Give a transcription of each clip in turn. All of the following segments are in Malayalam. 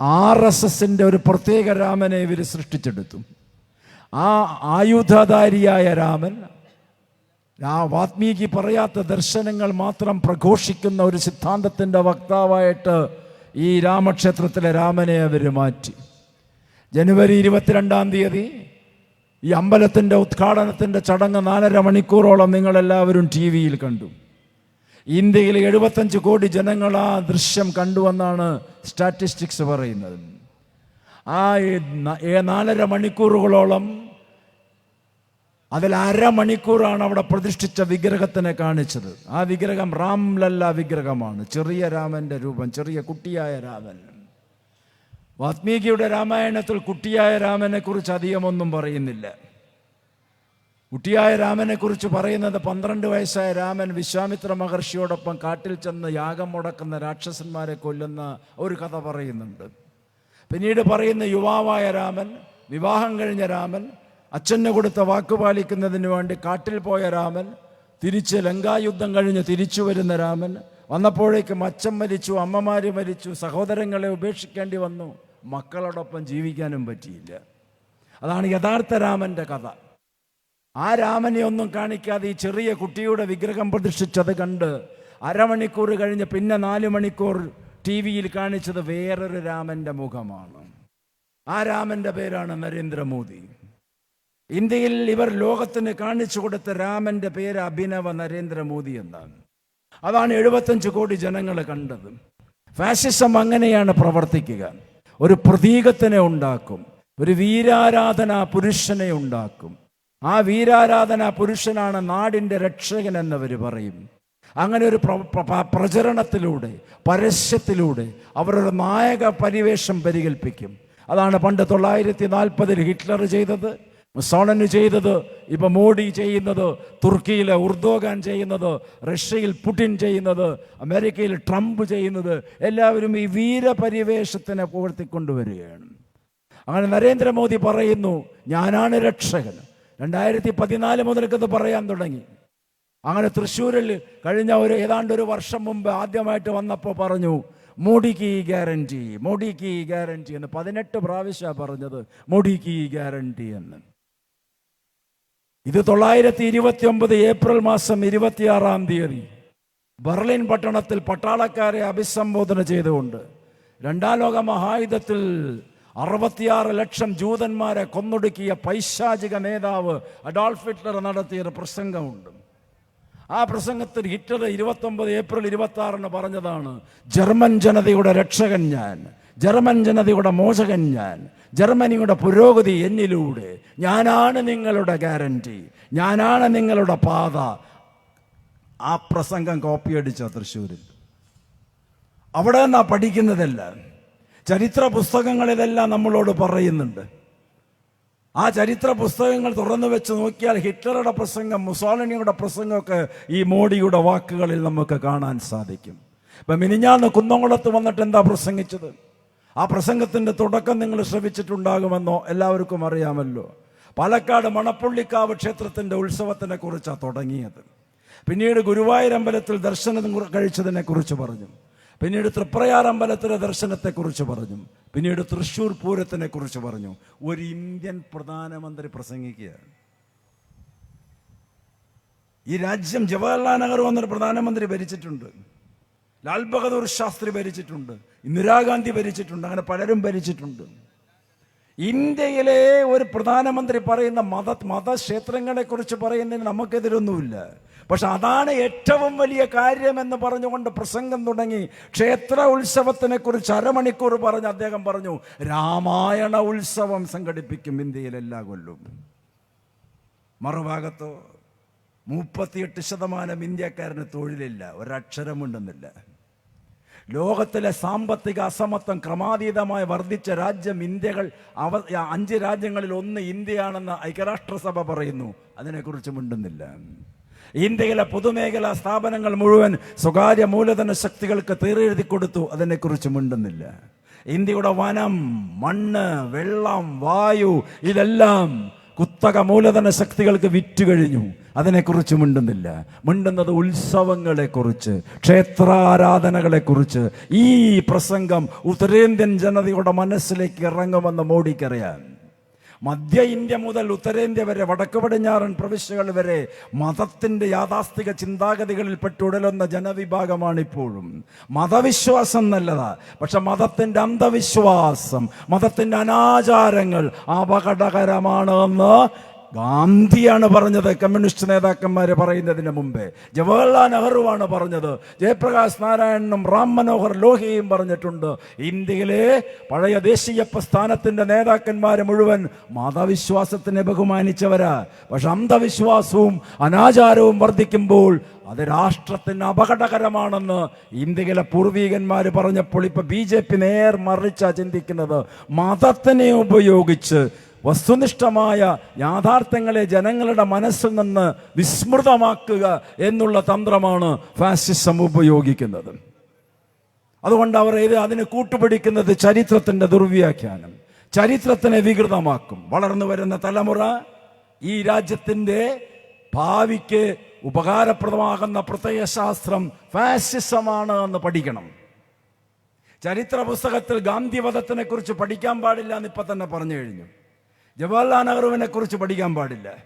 ആർ എസ് എസിന്റെ ഒരു പ്രത്യേക രാമനെ ഇവർ സൃഷ്ടിച്ചെടുത്തു. ആ ആയുധധാരിയായ രാമൻ ആ വാത്മീകി പറയാത്ത ദർശനങ്ങൾ മാത്രം പ്രഘോഷിക്കുന്ന ഒരു സിദ്ധാന്തത്തിന്റെ വക്താവായിട്ട് ഈ രാമക്ഷേത്രത്തിലെ രാമനെ അവർ മാറ്റി. ജനുവരി ഇരുപത്തിരണ്ടാം തീയതി ഈ അമ്പലത്തിന്റെ ഉദ്ഘാടനത്തിന്റെ ചടങ്ങ് നാലര മണിക്കൂറോളം നിങ്ങളെല്ലാവരും ടി വിയിൽ കണ്ടു. ഇന്ത്യയിൽ എഴുപത്തഞ്ച് കോടി ജനങ്ങൾ ആ ദൃശ്യം കണ്ടുവെന്നാണ് സ്റ്റാറ്റിസ്റ്റിക്സ് പറയുന്നത്. ആ നാലര മണിക്കൂറുകളോളം അതിൽ അരമണിക്കൂറാണ് അവിടെ പ്രതിഷ്ഠിച്ച വിഗ്രഹത്തിനെ കാണിച്ചത്. ആ വിഗ്രഹം റാംലല്ല വിഗ്രഹമാണ്. ചെറിയ രാമന്റെ രൂപം ചെറിയ കുട്ടിയായ രാമൻ. വാത്മീകിയുടെ രാമായണത്തിൽ കുട്ടിയായ രാമനെക്കുറിച്ച് അധികമൊന്നും പറയുന്നില്ല. കുട്ടിയായ രാമനെ കുറിച്ച് പറയുന്നത് പന്ത്രണ്ട് വയസ്സായ രാമൻ വിശ്വാമിത്ര മഹർഷിയോടൊപ്പം കാട്ടിൽ ചെന്ന് യാഗം മുടക്കുന്ന രാക്ഷസന്മാരെ കൊല്ലുന്ന ഒരു കഥ പറയുന്നുണ്ട്. പിന്നീട് പറയുന്ന യുവാവായ രാമൻ വിവാഹം കഴിഞ്ഞ രാമൻ അച്ഛന് കൊടുത്ത വാക്കുപാലിക്കുന്നതിന് വേണ്ടി കാട്ടിൽ പോയ രാമൻ തിരിച്ച് ലങ്കായുദ്ധം കഴിഞ്ഞ് തിരിച്ചു വരുന്ന രാമൻ വന്നപ്പോഴേക്കും അച്ഛൻ മരിച്ചു അമ്മമാര് മരിച്ചു സഹോദരങ്ങളെ ഉപേക്ഷിക്കേണ്ടി വന്നു മക്കളോടൊപ്പം ജീവിക്കാനും പറ്റിയില്ല. അതാണ് യഥാർത്ഥ രാമന്റെ കഥ. ആ രാമനെ ഒന്നും കാണിക്കാതെ ഈ ചെറിയ കുട്ടിയുടെ വിഗ്രഹം പ്രതിഷ്ഠിച്ചത് കണ്ട് അരമണിക്കൂർ കഴിഞ്ഞ് പിന്നെ നാല് മണിക്കൂർ ടി വിയിൽ കാണിച്ചത് വേറൊരു രാമന്റെ മുഖമാണ്. ആ രാമന്റെ പേരാണ് നരേന്ദ്രമോദി. ഇന്ത്യയിൽ ഇവർ ലോകത്തിന് കാണിച്ചു കൊടുത്ത രാമന്റെ പേര് അഭിനവ നരേന്ദ്രമോദി എന്നാണ്. അതാണ് എഴുപത്തഞ്ച് കോടി ജനങ്ങൾ കണ്ടത്. ഫാഷിസം അങ്ങനെയാണ് പ്രവർത്തിക്കുക. ഒരു പ്രതീകത്തിനെ ഉണ്ടാക്കും. ഒരു വീരാരാധന പുരുഷനെ ഉണ്ടാക്കും. ആ വീരാരാധന പുരുഷനാണ് നാടിന്റെ രക്ഷകൻ എന്നവർ പറയും. അങ്ങനെ ഒരു പ്ര- പ്ര- പ്രചരണത്തിലൂടെ പരസ്യത്തിലൂടെ അവരൊരു നായക പരിവേഷം പരികൽപ്പിക്കും. അതാണ് പണ്ട് തൊള്ളായിരത്തി നാൽപ്പതിൽ ഹിറ്റ്ലർ ചെയ്തത് സോണന് ചെയ്തത് ഇപ്പം മോഡി ചെയ്യുന്നത് തുർക്കിയിലെ ഉർദോഗാൻ ചെയ്യുന്നത് റഷ്യയിൽ പുടിൻ ചെയ്യുന്നത് അമേരിക്കയിൽ ട്രംപ് ചെയ്യുന്നത് എല്ലാവരും ഈ വീരപരിവേഷത്തിനെ പുകഴ്ത്തിക്കൊണ്ടുവരികയാണ്. അങ്ങനെ നരേന്ദ്രമോദി പറയുന്നു ഞാനാണ് രക്ഷകൻ. രണ്ടായിരത്തി പതിനാല് മുതൽക്കത് പറയാൻ തുടങ്ങി. അങ്ങനെ തൃശ്ശൂരിൽ കഴിഞ്ഞ ഒരു ഏതാണ്ട് ഒരു വർഷം മുമ്പ് ആദ്യമായിട്ട് വന്നപ്പോൾ പറഞ്ഞു മോഡിക്ക് ഈ ഗ്യാരണ്ടി മോഡിക്ക് ഈ ഗ്യാരണ്ടി എന്ന് പതിനെട്ട് പ്രാവശ്യമാണ് പറഞ്ഞത് മോഡിക്ക് ഈ ഗ്യാരണ്ടി എന്ന്. ഇത് തൊള്ളായിരത്തി ഇരുപത്തി ഒമ്പത് ഏപ്രിൽ മാസം ഇരുപത്തിയാറാം തീയതി ബെർലിൻ പട്ടണത്തിൽ പട്ടാളക്കാരെ അഭിസംബോധന ചെയ്തുകൊണ്ട് രണ്ടാം ലോക മഹായുദ്ധത്തിൽ അറുപത്തിയാറ് ലക്ഷം ജൂതന്മാരെ കൊന്നൊടുക്കിയ പൈശാചിക നേതാവ് അഡോൾഫ് ഹിറ്റ്ലർ നടത്തിയ ഒരു പ്രസംഗമുണ്ട്. ആ പ്രസംഗത്തിൽ ഹിറ്റ്ലർ ഇരുപത്തൊമ്പത് ഏപ്രിൽ ഇരുപത്തി ആറിന് പറഞ്ഞതാണ് ജർമ്മൻ ജനതയുടെ രക്ഷകൻ ഞാൻ ജർമ്മൻ ജനതയുടെ മോചകൻ ഞാൻ ജർമ്മനിയുടെ പുരോഗതി എന്നിലൂടെ ഞാനാണ് നിങ്ങളുടെ ഗ്യാരണ്ടി ഞാനാണ് നിങ്ങളുടെ പാത. ആ പ്രസംഗം കോപ്പി അടിച്ച തൃശ്ശൂരിൽ. അവിടെ നിന്നാ പഠിക്കുന്നതല്ല ചരിത്ര പുസ്തകങ്ങളിലെല്ലാം നമ്മളോട് പറയുന്നുണ്ട്. ആ ചരിത്ര പുസ്തകങ്ങൾ തുറന്നു വെച്ച് നോക്കിയാൽ ഹിറ്റ്ലറുടെ പ്രസംഗം മുസോളിനിയുടെ പ്രസംഗമൊക്കെ ഈ മോഡിയുടെ വാക്കുകളിൽ നമുക്ക് കാണാൻ സാധിക്കും. ഇപ്പം മിനിഞ്ഞാന്ന് കുന്നംകുളത്ത് വന്നിട്ട് എന്താ പ്രസംഗിച്ചത്? ആ പ്രസംഗത്തിന്റെ തുടക്കം നിങ്ങൾ ശ്രമിച്ചിട്ടുണ്ടാകുമെന്നോ എല്ലാവർക്കും അറിയാമല്ലോ. പാലക്കാട് മണപ്പുള്ളിക്കാവ് ക്ഷേത്രത്തിന്റെ ഉത്സവത്തിനെ കുറിച്ചാണ് തുടങ്ങിയത്. പിന്നീട് ഗുരുവായൂരമ്പലത്തിൽ ദർശനം കുറി- കഴിച്ചതിനെ കുറിച്ച് പറഞ്ഞു. പിന്നീട് തൃപ്രയാർ അമ്പലത്തിലെ ദർശനത്തെക്കുറിച്ച് പറഞ്ഞു. പിന്നീട് തൃശ്ശൂർ പൂരത്തിനെ കുറിച്ച് പറഞ്ഞു. ഒരു ഇന്ത്യൻ പ്രധാനമന്ത്രി പ്രസംഗിക്കുകയാണ്. ഈ രാജ്യം ജവഹർലാൽ നെഹ്റു എന്നൊരു പ്രധാനമന്ത്രി ഭരിച്ചിട്ടുണ്ട്. ലാൽ ബഹദൂർ ശാസ്ത്രി ഭരിച്ചിട്ടുണ്ട്. ഇന്ദിരാഗാന്ധി ഭരിച്ചിട്ടുണ്ട്. അങ്ങനെ പലരും ഭരിച്ചിട്ടുണ്ട്. ഇന്ത്യയിലെ ഒരു പ്രധാനമന്ത്രി പറയുന്ന മത മതക്ഷേത്രങ്ങളെ കുറിച്ച് പറയുന്നതിന് നമുക്കെതിരൊന്നുമില്ല. പക്ഷെ അതാണ് ഏറ്റവും വലിയ കാര്യമെന്ന് പറഞ്ഞുകൊണ്ട് പ്രസംഗം തുടങ്ങി. ക്ഷേത്ര ഉത്സവത്തിനെ കുറിച്ച് അരമണിക്കൂർ പറഞ്ഞ് അദ്ദേഹം പറഞ്ഞു രാമായണ ഉത്സവം സംഘടിപ്പിക്കും ഇന്ത്യയിൽ എല്ലാ കൊല്ലും മറുഭാഗത്തോ മുപ്പത്തിയെട്ട് ശതമാനം ഇന്ത്യക്കാരന് തൊഴിലില്ല ഒരക്ഷരമുണ്ടെന്നില്ല. ലോകത്തിലെ സാമ്പത്തിക അസമത്വം ക്രമാതീതമായി വർദ്ധിച്ച രാജ്യം ഇന്ത്യകൾ അവ അഞ്ച് രാജ്യങ്ങളിൽ ഒന്ന് ഇന്ത്യയാണെന്ന് ഐക്യരാഷ്ട്രസഭ പറയുന്നു. അതിനെക്കുറിച്ച് മിണ്ടുന്നില്ല. ഇന്ത്യയിലെ പൊതുമേഖലാ സ്ഥാപനങ്ങൾ മുഴുവൻ സ്വകാര്യ മൂലധന ശക്തികൾക്ക് തീരെഴുതി കൊടുത്തു. അതിനെക്കുറിച്ച് മിണ്ടുന്നില്ല. ഇന്ത്യയുടെ വനം മണ്ണ് വെള്ളം വായു ഇതെല്ലാം കുത്തക മൂലധന ശക്തികൾക്ക് വിറ്റ് കഴിഞ്ഞു. അതിനെക്കുറിച്ച് മിണ്ടുന്നില്ല. മിണ്ടുന്നത് ഉത്സവങ്ങളെക്കുറിച്ച് ക്ഷേത്രാരാധനകളെക്കുറിച്ച്. ഈ പ്രസംഗം ഉത്തരേന്ത്യൻ ജനതയുടെ മനസ്സിലേക്ക് ഇറങ്ങുമെന്ന് മോഡിക്കറിയാം മധ്യ ഇന്ത്യ മുതൽ ഉത്തരേന്ത്യ വരെ വടക്ക് പടിഞ്ഞാറൻ പ്രവിശ്യകൾ വരെ മതത്തിന്റെ യാഥാസ്ഥിക ചിന്താഗതികളിൽ പെട്ടുടലുന്ന ജനവിഭാഗമാണ് ഇപ്പോഴും മതവിശ്വാസം നല്ലതാ പക്ഷെ മതത്തിന്റെ അന്ധവിശ്വാസം മതത്തിന്റെ അനാചാരങ്ങൾ അപകടകരമാണ് എന്ന് ഗാന്ധിയാണ് പറഞ്ഞത്. കമ്മ്യൂണിസ്റ്റ് നേതാക്കന്മാർ പറയുന്നതിന് മുമ്പേ. ജവഹർലാൽ നെഹ്റുവാണ് പറഞ്ഞത്. ജയപ്രകാശ് നാരായണനും റാം മനോഹർ ലോഹിയും പറഞ്ഞിട്ടുണ്ട്. ഇന്ത്യയിലെ പഴയ ദേശീയ പ്രസ്ഥാനത്തിന്റെ നേതാക്കന്മാർ മുഴുവൻ മതവിശ്വാസത്തിനെ ബഹുമാനിച്ചവരാ. പക്ഷെ അന്ധവിശ്വാസവും അനാചാരവും വർദ്ധിക്കുമ്പോൾ അത് രാഷ്ട്രത്തിന് അപകടകരമാണെന്ന് ഇന്ത്യയിലെ പൂർവീകന്മാർ പറഞ്ഞപ്പോൾ ഇപ്പൊ ബി ജെ പി നേർ മറിച്ചാ ചിന്തിക്കുന്നത്. മതത്തിനെ ഉപയോഗിച്ച് വസ്തുനിഷ്ഠമായ യാഥാർത്ഥ്യങ്ങളെ ജനങ്ങളുടെ മനസ്സിൽ നിന്ന് വിസ്മൃതമാക്കുക എന്നുള്ള തന്ത്രമാണ് ഫാസിസം ഉപയോഗിക്കുന്നത്. അതുകൊണ്ട് അവർ ഇത് അതിന് കൂട്ടുപിടിക്കുന്നത് ചരിത്രത്തിന്റെ ദുർവ്യാഖ്യാനം. ചരിത്രത്തിനെ വികൃതമാക്കും. വളർന്നു വരുന്ന തലമുറ ഈ രാജ്യത്തിന്റെ ഭാവിക്ക് ഉപകാരപ്രദമാകുന്ന പ്രത്യയശാസ്ത്രം ഫാസിസമാണ് എന്ന് പഠിക്കണം. ചരിത്ര പുസ്തകത്തിൽ ഗാന്ധിവധത്തിനെ കുറിച്ച് പഠിക്കാൻ പാടില്ല എന്ന് ഇപ്പൊ തന്നെ പറഞ്ഞു കഴിഞ്ഞു. ജവഹർലാൽ നെഹ്റുവിനെ കുറിച്ച് പഠിക്കാൻ പാടില്ല.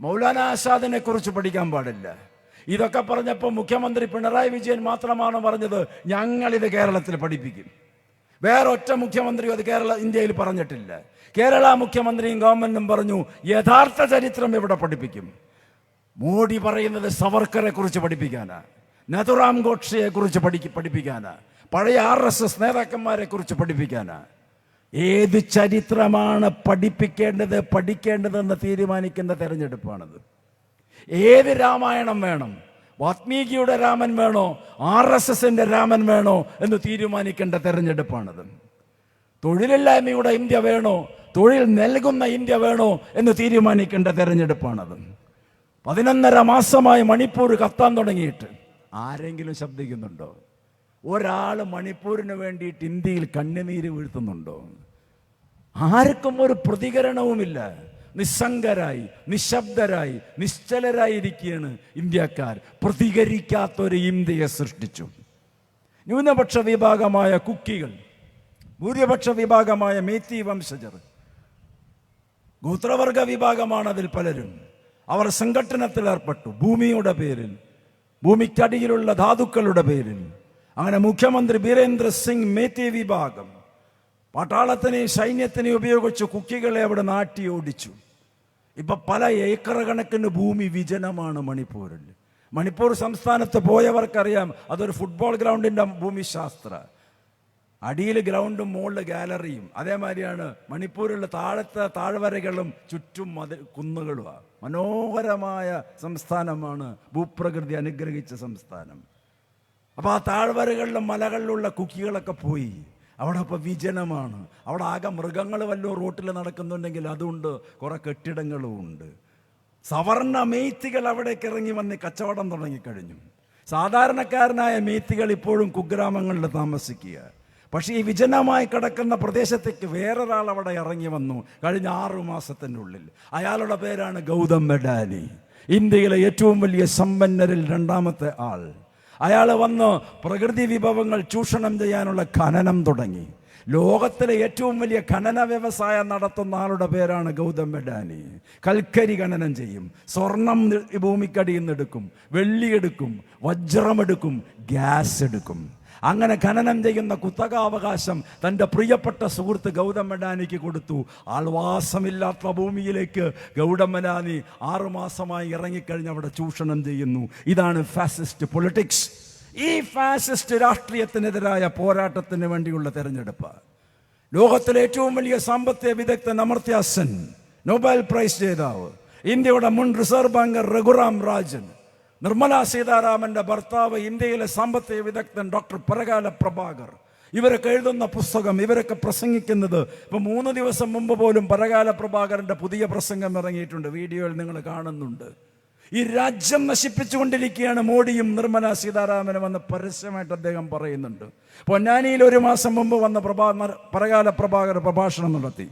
മൗലാന ആസാദിനെ കുറിച്ച് പഠിക്കാൻ പാടില്ല. ഇതൊക്കെ പറഞ്ഞപ്പോൾ മുഖ്യമന്ത്രി പിണറായി വിജയൻ മാത്രമാണ് പറഞ്ഞത് ഞങ്ങളിത് കേരളത്തിൽ പഠിപ്പിക്കും. വേറെ ഒറ്റ മുഖ്യമന്ത്രിയും അത് കേരള ഇന്ത്യയിൽ പറഞ്ഞിട്ടില്ല. കേരള മുഖ്യമന്ത്രിയും ഗവൺമെന്റും പറഞ്ഞു യഥാർത്ഥ ചരിത്രം ഇവിടെ പഠിപ്പിക്കും. മോഡി പറയുന്നത് സവർക്കറെ കുറിച്ച് പഠിപ്പിക്കാനാണ് നഥുറാം ഗോഡ്സെയെ കുറിച്ച് പഠിക്ക് പഠിപ്പിക്കാനാണ് പഴയ ആർ എസ് എസ് നേതാക്കന്മാരെ കുറിച്ച് പഠിപ്പിക്കാനാ. ഏത് ചരിത്രമാണ് പഠിപ്പിക്കേണ്ടത് പഠിക്കേണ്ടതെന്ന് തീരുമാനിക്കുന്ന തെരഞ്ഞെടുപ്പാണത്. ഏത് രാമായണം വേണം? വാത്മീകിയുടെ രാമൻ വേണോ? ആർ എസ് എസിന്റെ രാമൻ വേണോ എന്ന് തീരുമാനിക്കേണ്ട തെരഞ്ഞെടുപ്പാണത്. തൊഴിലില്ലായ്മയുടെ ഇന്ത്യ വേണോ? തൊഴിൽ നൽകുന്ന ഇന്ത്യ വേണോ എന്ന് തീരുമാനിക്കേണ്ട തെരഞ്ഞെടുപ്പാണത്. പതിനൊന്നര മാസമായി മണിപ്പൂർ കത്താൻ തുടങ്ങിയിട്ട്. ആരെങ്കിലും ശബ്ദിക്കുന്നുണ്ടോ? ഒരാൾ മണിപ്പൂരിന് വേണ്ടിയിട്ട് ഇന്ത്യയിൽ കണ്ണുനീര് വീഴ്ത്തുന്നുണ്ടോ? ആർക്കും ഒരു പ്രതികരണവുമില്ല. നിസ്സംഗരായി നിശബ്ദരായി നിശ്ചലരായിരിക്കുകയാണ് ഇന്ത്യക്കാർ. പ്രതികരിക്കാത്തൊരു ഇന്ത്യയെ സൃഷ്ടിച്ചു. ന്യൂനപക്ഷ വിഭാഗമായ കുക്കികൾ ഭൂരിപക്ഷ വിഭാഗമായ മേത്തി വംശജർ ഗോത്രവർഗ വിഭാഗമാണ് അതിൽ പലരും. അവർ സംഘടനത്തിൽ ഏർപ്പെട്ടു ഭൂമിയുടെ പേരിൽ ഭൂമിക്കടിയിലുള്ള ധാതുക്കളുടെ പേരിൽ. അങ്ങനെ മുഖ്യമന്ത്രി ബീരേന്ദ്ര സിംഗ് മേത്തി വിഭാഗം പട്ടാളത്തിനെയും സൈന്യത്തിനെയും ഉപയോഗിച്ച് കുക്കികളെ അവിടെ നാട്ടി ഓടിച്ചു. ഇപ്പൊ പല ഏക്കർ കണക്കിന് ഭൂമി വിജനമാണ് മണിപ്പൂരിൽ. മണിപ്പൂർ സംസ്ഥാനത്ത് പോയവർക്കറിയാം അതൊരു ഫുട്ബോൾ ഗ്രൗണ്ടിന്റെ ഭൂമിശാസ്ത്ര അടിയിൽ ഗ്രൗണ്ടും മുകളിൽ ഗാലറിയും. അതേമാതിരിയാണ് മണിപ്പൂരിലെ താഴത്തെ താഴ്വരകളും ചുറ്റും മതി കുന്നുകളുമാണ്. മനോഹരമായ സംസ്ഥാനമാണ് ഭൂപ്രകൃതി അനുഗ്രഹിച്ച സംസ്ഥാനം. അപ്പോൾ ആ താഴ്വരകളിലും മലകളിലുള്ള കുക്കികളൊക്കെ പോയി. അവിടെ ഇപ്പോൾ വിജനമാണ്. അവിടെ ആകെ മൃഗങ്ങൾ വല്ലതും റോട്ടിൽ നടക്കുന്നുണ്ടെങ്കിൽ അതുണ്ട് കുറേ കെട്ടിടങ്ങളും ഉണ്ട്. സവർണ മെയ്ത്തികൾ അവിടേക്ക് ഇറങ്ങി വന്ന് കച്ചവടം തുടങ്ങിക്കഴിഞ്ഞു. സാധാരണക്കാരനായ മെയ്ത്തികൾ ഇപ്പോഴും കുഗ്രാമങ്ങളിൽ താമസിക്കുക. പക്ഷേ ഈ വിജനമായി കിടക്കുന്ന പ്രദേശത്തേക്ക് വേറൊരാൾ അവിടെ ഇറങ്ങി വന്നു കഴിഞ്ഞ ആറു മാസത്തിന്റെ ഉള്ളിൽ. അയാളുടെ പേരാണ് ഗൗതം മെഡാനി ഇന്ത്യയിലെ ഏറ്റവും വലിയ സമ്പന്നരിൽ രണ്ടാമത്തെ ആൾ. അയാൾ വന്ന് പ്രകൃതി വിഭവങ്ങൾ ചൂഷണം ചെയ്യാനുള്ള ഖനനം തുടങ്ങി. ലോകത്തിലെ ഏറ്റവും വലിയ ഖനന വ്യവസായം നടത്തുന്ന ആളുടെ പേരാണ് ഗൗതം മെഡാനി കൽക്കരി ഖനനം ചെയ്യും. സ്വർണം ഭൂമിക്കടിയിൽ നിന്ന് എടുക്കും. വെള്ളിയെടുക്കും വജ്രമെടുക്കും ഗ്യാസ് എടുക്കും. അങ്ങനെ ഖനനം ചെയ്യുന്ന കുത്തകാവകാശം തന്റെ പ്രിയപ്പെട്ട സുഹൃത്ത് ഗൗതമനാനിക്ക് കൊടുത്തു. ആൾവാസമില്ലാത്ത ഭൂമിയിലേക്ക് ഗൗതമനാനി ആറുമാസമായി ഇറങ്ങിക്കഴിഞ്ഞ് അവിടെ ചൂഷണം ചെയ്യുന്നു. ഇതാണ് ഫാസിസ്റ്റ് പൊളിറ്റിക്സ് ഈ ഫാസിസ്റ്റ് രാഷ്ട്രീയത്തിനെതിരായ പോരാട്ടത്തിന് വേണ്ടിയുള്ള തെരഞ്ഞെടുപ്പ്. ലോകത്തിലെ ഏറ്റവും വലിയ സാമ്പത്തിക വിദഗ്ധൻ അമർത്യാസൻ നൊബേൽ പ്രൈസ് ജേതാവ് ഇന്ത്യയുടെ മുൻ റിസർവ് ബാങ്കർ രഘുറാം രാജൻ നിർമ്മല സീതാരാമന്റെ ഭർത്താവ് ഇന്ത്യയിലെ സാമ്പത്തിക വിദഗ്ധൻ ഡോക്ടർ പരകാല പ്രഭാകർ. ഇവരൊക്കെ എഴുതുന്ന പുസ്തകം ഇവരൊക്കെ പ്രസംഗിക്കുന്നത്. ഇപ്പൊ മൂന്ന് ദിവസം മുമ്പ് പോലും പരകാല പ്രഭാകരന്റെ പുതിയ പ്രസംഗം ഇറങ്ങിയിട്ടുണ്ട്. വീഡിയോയിൽ നിങ്ങൾ കാണുന്നുണ്ട്. ഈ രാജ്യം നശിപ്പിച്ചുകൊണ്ടിരിക്കുകയാണ് മോഡിയും നിർമ്മല സീതാരാമനും എന്ന് പരസ്യമായിട്ട് അദ്ദേഹം പറയുന്നുണ്ട്. പൊന്നാനിയിൽ ഒരു മാസം മുമ്പ് വന്ന പ്രഭാ പരകാല പ്രഭാകർ പ്രഭാഷണം നടത്തി.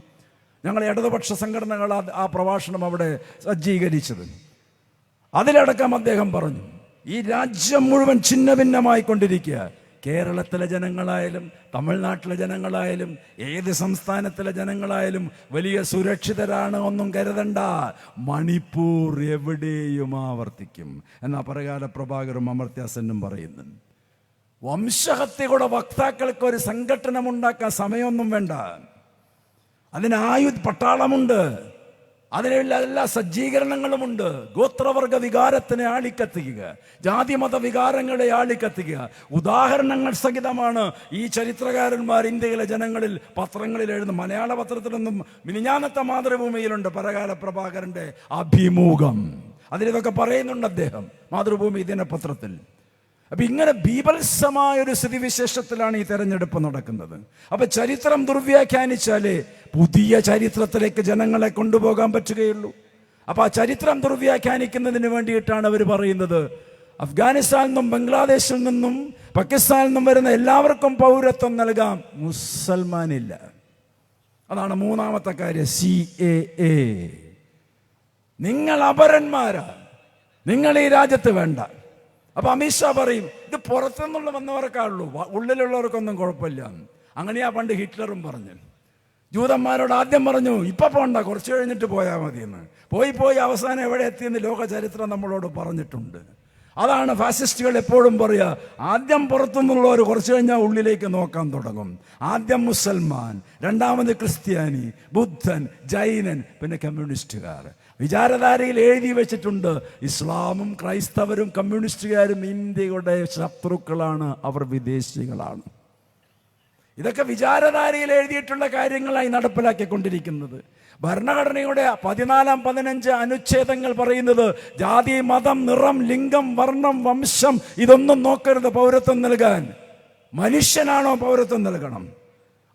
ഞങ്ങൾ ഇടതുപക്ഷ സംഘടനകൾ ആ പ്രഭാഷണം അവിടെ സജ്ജീകരിച്ചത്. അതിലടക്കം അദ്ദേഹം പറഞ്ഞു ഈ രാജ്യം മുഴുവൻ ഛിന്ന ഭിന്നമായി കൊണ്ടിരിക്കുക കേരളത്തിലെ ജനങ്ങളായാലും തമിഴ്നാട്ടിലെ ജനങ്ങളായാലും ഏത് സംസ്ഥാനത്തിലെ ജനങ്ങളായാലും വലിയ സുരക്ഷിതരാണ് ഒന്നും കരുതണ്ട. മണിപ്പൂർ എവിടെയും ആവർത്തിക്കും. എന്നാ പ്രകാല പ്രഭാകരും അമർത്യാസനും പറയുന്നു വംശഹത്യയുടെ വക്താക്കൾക്ക് ഒരു സംഘടനമുണ്ടാക്കാൻ സമയമൊന്നും വേണ്ട. അതിന് ആയുധ പട്ടാളമുണ്ട്. അതിനുള്ള എല്ലാ സജ്ജീകരണങ്ങളുമുണ്ട്. ഗോത്രവർഗ വികാരത്തിനെ ആളിക്കത്തിക്കുക. ജാതിമത വികാരങ്ങളെ ആളിക്കത്തിക്കുക. ഉദാഹരണങ്ങൾ സഹിതമാണ് ഈ ചരിത്രകാരന്മാർ ഇന്ത്യയിലെ ജനങ്ങളിൽ പത്രങ്ങളിൽ എഴുതുന്നത് മലയാള പത്രത്തിലൊന്നും മിനിഞ്ഞാനത്തെ മാതൃഭൂമിയിലുണ്ട് പരകാല പ്രഭാകരന്റെ അഭിമുഖം. അതിലിതൊക്കെ പറയുന്നുണ്ട് അദ്ദേഹം മാതൃഭൂമി ദിനപത്രത്തിൽ. അപ്പൊ ഇങ്ങനെ ബീഭത്സമായ ഒരു സ്ഥിതിവിശേഷത്തിലാണ് ഈ തെരഞ്ഞെടുപ്പ് നടക്കുന്നത്. അപ്പൊ ചരിത്രം ദുർവ്യാഖ്യാനിച്ചാലേ പുതിയ ചരിത്രത്തിലേക്ക് ജനങ്ങളെ കൊണ്ടുപോകാൻ പറ്റുകയുള്ളൂ. അപ്പൊ ആ ചരിത്രം ദുർവ്യാഖ്യാനിക്കുന്നതിന് വേണ്ടിയിട്ടാണ് അവർ പറയുന്നത്. അഫ്ഗാനിസ്ഥാനിൽ നിന്നും ബംഗ്ലാദേശിൽ നിന്നും പാകിസ്ഥാനിൽ നിന്നും വരുന്ന എല്ലാവർക്കും പൗരത്വം നൽകാം. മുസൽമാനില്ല. അതാണ് മൂന്നാമത്തെ കാര്യം. C A A. നിങ്ങൾ അപരന്മാരാ. നിങ്ങൾ ഈ രാജ്യത്ത് വേണ്ട. അപ്പൊ അമിത്ഷാ പറയും ഇത് പുറത്തുനിന്നുള്ള വന്നവർക്കാണുള്ളൂ ഉള്ളിലുള്ളവർക്കൊന്നും കുഴപ്പമില്ല. അങ്ങനെയാ പണ്ട് ഹിറ്റ്ലറും പറഞ്ഞു. ജൂതന്മാരോട് ആദ്യം പറഞ്ഞു ഇപ്പൊ പോണ്ട കുറച്ച് കഴിഞ്ഞിട്ട് പോയാൽ മതിയെന്ന്. പോയി പോയി അവസാനം എവിടെ എത്തിയെന്ന് ലോക ചരിത്രം നമ്മളോട് പറഞ്ഞിട്ടുണ്ട്. അതാണ് ഫാസിസ്റ്റുകൾ എപ്പോഴും പറയുക ആദ്യം പുറത്തുനിന്നുള്ളവർ കുറച്ച് കഴിഞ്ഞാൽ ഉള്ളിലേക്ക് നോക്കാൻ തുടങ്ങും. ആദ്യം മുസൽമാൻ രണ്ടാമത് ക്രിസ്ത്യാനി ബുദ്ധൻ ജൈനൻ പിന്നെ കമ്മ്യൂണിസ്റ്റുകാർ. വിചാരധാരയിൽ എഴുതി വെച്ചിട്ടുണ്ട്. ഇസ്ലാമും ക്രൈസ്തവരും കമ്മ്യൂണിസ്റ്റുകാരും ഇന്ത്യയുടെ ശത്രുക്കളാണ് അവർ വിദേശികളാണ്. ഇതൊക്കെ വിചാരധാരയിൽ എഴുതിയിട്ടുള്ള കാര്യങ്ങളായി നടപ്പിലാക്കിക്കൊണ്ടിരിക്കുന്നത്. ഭരണഘടനയുടെ പതിനാലാം പതിനഞ്ച് അനുച്ഛേദങ്ങൾ പറയുന്നത് ജാതി മതം നിറം ലിംഗം വർണം വംശം ഇതൊന്നും നോക്കരുത് പൗരത്വം നൽകാൻ. മനുഷ്യനാണോ പൗരത്വം നൽകണം?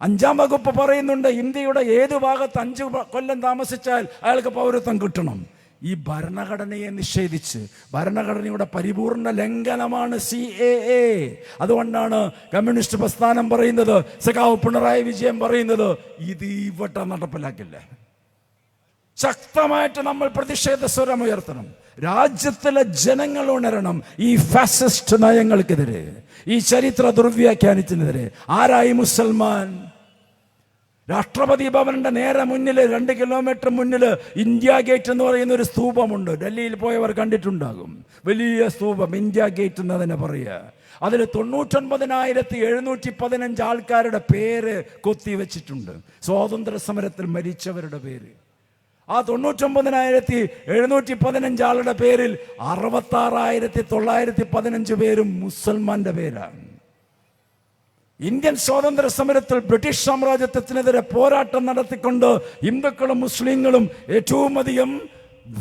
അഞ്ചാം വകുപ്പ് പറയുന്നുണ്ട് ഇന്ത്യയുടെ ഏത് ഭാഗത്ത് അഞ്ച് കൊല്ലം താമസിച്ചാൽ അയാൾക്ക് പൗരത്വം കിട്ടണം. ഈ ഭരണഘടനയെ നിഷേധിച്ച് ഭരണഘടനയുടെ പരിപൂർണ ലംഘനമാണ് സി എ എ. അതുകൊണ്ടാണ് കമ്മ്യൂണിസ്റ്റ് പ്രസ്ഥാനം പറയുന്നത് സഖാവ് പിണറായി വിജയൻ പറയുന്നത് ഇത് ഇവിടെ നടപ്പിലാക്കില്ല. ശക്തമായിട്ട് നമ്മൾ പ്രതിഷേധ സ്വരം ഉയർത്തണം. രാജ്യത്തിലെ ജനങ്ങൾ ഉണരണം ഈ ഫാസിസ്റ്റ് നയങ്ങൾക്കെതിരെ ഈ ചരിത്ര ദുർവ്യാഖ്യാനത്തിനെതിരെ. ആരായി മുസൽമാൻ? രാഷ്ട്രപതി ഭവനിന്റെ നേരെ മുന്നിൽ രണ്ട് കിലോമീറ്റർ മുന്നിൽ ഇന്ത്യ ഗേറ്റ് എന്ന് പറയുന്ന ഒരു സ്തൂപമുണ്ട്. ഡൽഹിയിൽ പോയവർ കണ്ടിട്ടുണ്ടാകും. വലിയ സ്തൂപം ഇന്ത്യ ഗേറ്റ് എന്ന് തന്നെ പറയുക. അതിൽ തൊണ്ണൂറ്റൊൻപതിനായിരത്തി എഴുന്നൂറ്റി പതിനഞ്ച് ആൾക്കാരുടെ പേര് കൊത്തി വെച്ചിട്ടുണ്ട്. സ്വാതന്ത്ര്യ സമരത്തിൽ മരിച്ചവരുടെ പേര്. ആ തൊണ്ണൂറ്റൊമ്പതിനായിരത്തി എഴുന്നൂറ്റി പതിനഞ്ച് ആളുടെ പേരിൽ അറുപത്താറായിരത്തി തൊള്ളായിരത്തി പതിനഞ്ച് പേരും മുസൽമാന്റെ പേരാണ്. ഇന്ത്യൻ സ്വാതന്ത്ര്യ സമരത്തിൽ ബ്രിട്ടീഷ് സാമ്രാജ്യത്വത്തിനെതിരെ പോരാട്ടം നടത്തിക്കൊണ്ട് ഹിന്ദുക്കളും മുസ്ലിങ്ങളും ഏറ്റവും അധികം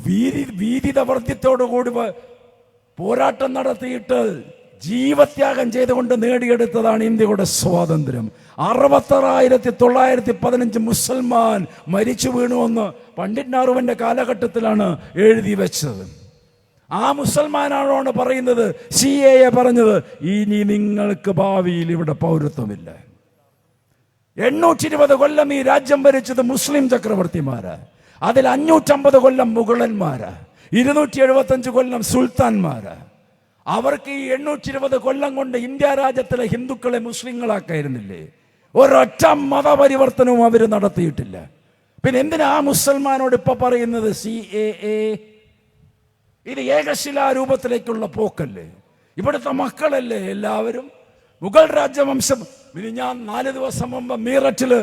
വീതി വീതിതവർദ്ധ്യത്തോടുകൂടി വർദ്ധ്യത്തോടുകൂടി പോരാട്ടം നടത്തിയിട്ട് ജീവത്യാഗം ചെയ്തുകൊണ്ട് നേടിയെടുത്തതാണ് ഇന്ത്യയുടെ സ്വാതന്ത്ര്യം. അറുപത്താറായിരത്തി തൊള്ളായിരത്തി പതിനഞ്ച് മുസൽമാൻ മരിച്ചു വീണുവെന്ന് പണ്ഡിറ്റ് നെഹ്റുവിന്റെ കാലഘട്ടത്തിലാണ് എഴുതി വെച്ചത്. ആ മുസൽമാനാണോ പറയുന്നത്? സി എ പറഞ്ഞത് ഇനി നിങ്ങൾക്ക് ഭാവിയിൽ ഇവിടെ പൗരത്വമില്ല. എണ്ണൂറ്റി ഇരുപത് കൊല്ലം ഈ രാജ്യം ഭരിച്ചത് മുസ്ലിം ചക്രവർത്തിമാര്. അതിൽ അഞ്ഞൂറ്റമ്പത് കൊല്ലം മുഗളന്മാര്. ഇരുന്നൂറ്റി എഴുപത്തഞ്ച് കൊല്ലം സുൽത്താൻമാര്. അവർക്ക് ഈ എണ്ണൂറ്റി ഇരുപത് കൊല്ലം കൊണ്ട് ഇന്ത്യ രാജ്യത്തിലെ ഹിന്ദുക്കളെ മുസ്ലിങ്ങളാക്കായിരുന്നില്ലേ? ഒരൊറ്റ മതപരിവർത്തനവും അവർ നടത്തിയിട്ടില്ല. പിന്നെ എന്തിനാ ആ മുസൽമാനോട് ഇപ്പൊ പറയുന്നത്? സി എ എ ഇത് ഏകശിലാരൂപത്തിലേക്കുള്ള പോക്കല്ലേ? ഇവിടുത്തെ മക്കളല്ലേ എല്ലാവരും? മുഗൾ രാജവംശം ഇനി ഞാൻ നാല് ദിവസം മുമ്പ് മീററ്റിൽ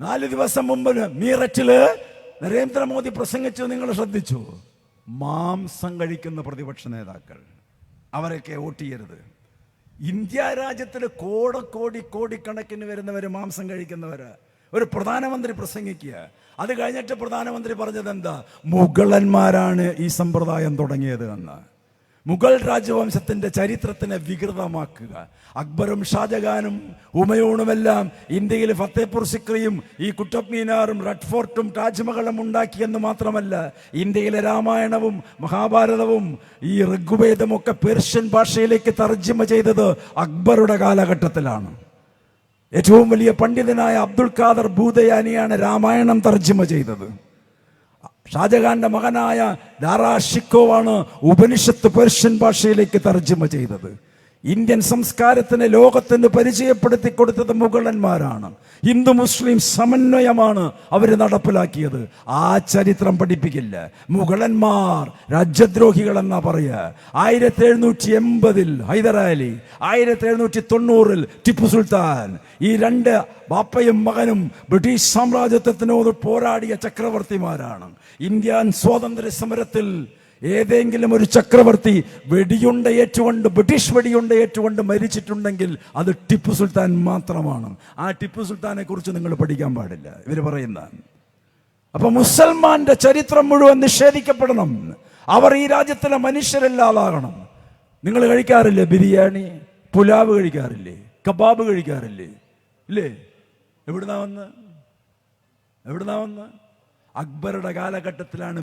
നാല് ദിവസം മുമ്പ് മീററ്റിൽ നരേന്ദ്രമോദി പ്രസംഗിച്ചു നിങ്ങൾ ശ്രദ്ധിച്ചു? മാംസം കഴിക്കുന്ന പ്രതിപക്ഷ നേതാക്കൾ അവരൊക്കെ വോട്ട് ചെയ്യരുത്. ഇന്ത്യ രാജ്യത്തിൽ കോടക്കോടി കോടിക്കണക്കിന് വരുന്നവർ മാംസം കഴിക്കുന്നവര്. ഒരു പ്രധാനമന്ത്രി പ്രസംഗിക്കുക. അത് കഴിഞ്ഞിട്ട് പ്രധാനമന്ത്രി പറഞ്ഞത് എന്താ? മുഗളന്മാരാണ് ഈ സമ്പ്രദായം തുടങ്ങിയത് എന്ന്. മുഗൾ രാജവംശത്തിന്റെ ചരിത്രത്തിനെ വികൃതമാക്കുക. അക്ബറും ഷാജഹാനും ഉമയൂണുമെല്ലാം ഇന്ത്യയിൽ ഫത്തേപൂർ സിക്രിയും ഈ കുട്ടബ് മീനാറും റെഡ് ഫോർട്ടും താജ്മഹലും ഉണ്ടാക്കിയെന്ന് മാത്രമല്ല ഇന്ത്യയിലെ രാമായണവും മഹാഭാരതവും ഈ ഋഗ്വേദമൊക്കെ പേർഷ്യൻ ഭാഷയിലേക്ക് തർജമ ചെയ്തത് അക്ബറുടെ കാലഘട്ടത്തിലാണ്. ഏറ്റവും വലിയ പണ്ഡിതനായ അബ്ദുൾ ഖാദർ ഭൂതയാനിയാണ് രാമായണം തർജമ ചെയ്തത്. ഷാജഹാന്റെ മകനായ ദാറാ ഷിക്കോവാണ് ഉപനിഷത്ത് പേർഷ്യൻ ഭാഷയിലേക്ക് തർജമ ചെയ്തത്. ഇന്ത്യൻ സംസ്കാരത്തിന് ലോകത്തിന് പരിചയപ്പെടുത്തി കൊടുത്തത് മുഗളന്മാരാണ്. ഹിന്ദു മുസ്ലിം സമന്വയമാണ് അവർ നടപ്പിലാക്കിയത്. ആ ചരിത്രം പഠിപ്പിക്കില്ല. മുഗളന്മാർ രാജ്യദ്രോഹികൾ എന്നാ പറയുക ആയിരത്തി എഴുന്നൂറ്റി എൺപതിൽ ഹൈദരാലി ആയിരത്തി എഴുന്നൂറ്റി തൊണ്ണൂറിൽ ടിപ്പു സുൽത്താൻ ഈ രണ്ട് ബാപ്പയും മകനും ബ്രിട്ടീഷ് സാമ്രാജ്യത്വത്തിനോട് പോരാടിയ ചക്രവർത്തിമാരാണ്. ഇന്ത്യൻ സ്വാതന്ത്ര്യ സമരത്തിൽ ഏതെങ്കിലും ഒരു ചക്രവർത്തി വെടിയുണ്ട ഏറ്റുകൊണ്ട് ബ്രിട്ടീഷ് വെടിയുണ്ട ഏറ്റുകൊണ്ട് മരിച്ചിട്ടുണ്ടെങ്കിൽ അത് ടിപ്പു സുൽത്താൻ മാത്രമാണ്. ആ ടിപ്പു സുൽത്താനെ കുറിച്ച് നിങ്ങൾ പഠിക്കാൻ പാടില്ല. ഇവർ പറയുന്ന അപ്പൊ മുസൽമാന്റെ ചരിത്രം മുഴുവൻ നിഷേധിക്കപ്പെടണം. അവർ ഈ രാജ്യത്തിലെ മനുഷ്യരല്ലാതാകണം നിങ്ങൾ കഴിക്കാറില്ലേ ബിരിയാണി? പുലാവ് കഴിക്കാറില്ലേ? കബാബ് കഴിക്കാറില്ലേ? ഇല്ലേ? എവിടുന്നാ വന്ന്? എവിടുന്നാ വന്ന്? അക്ബറുടെ കാലഘട്ടത്തിലാണ്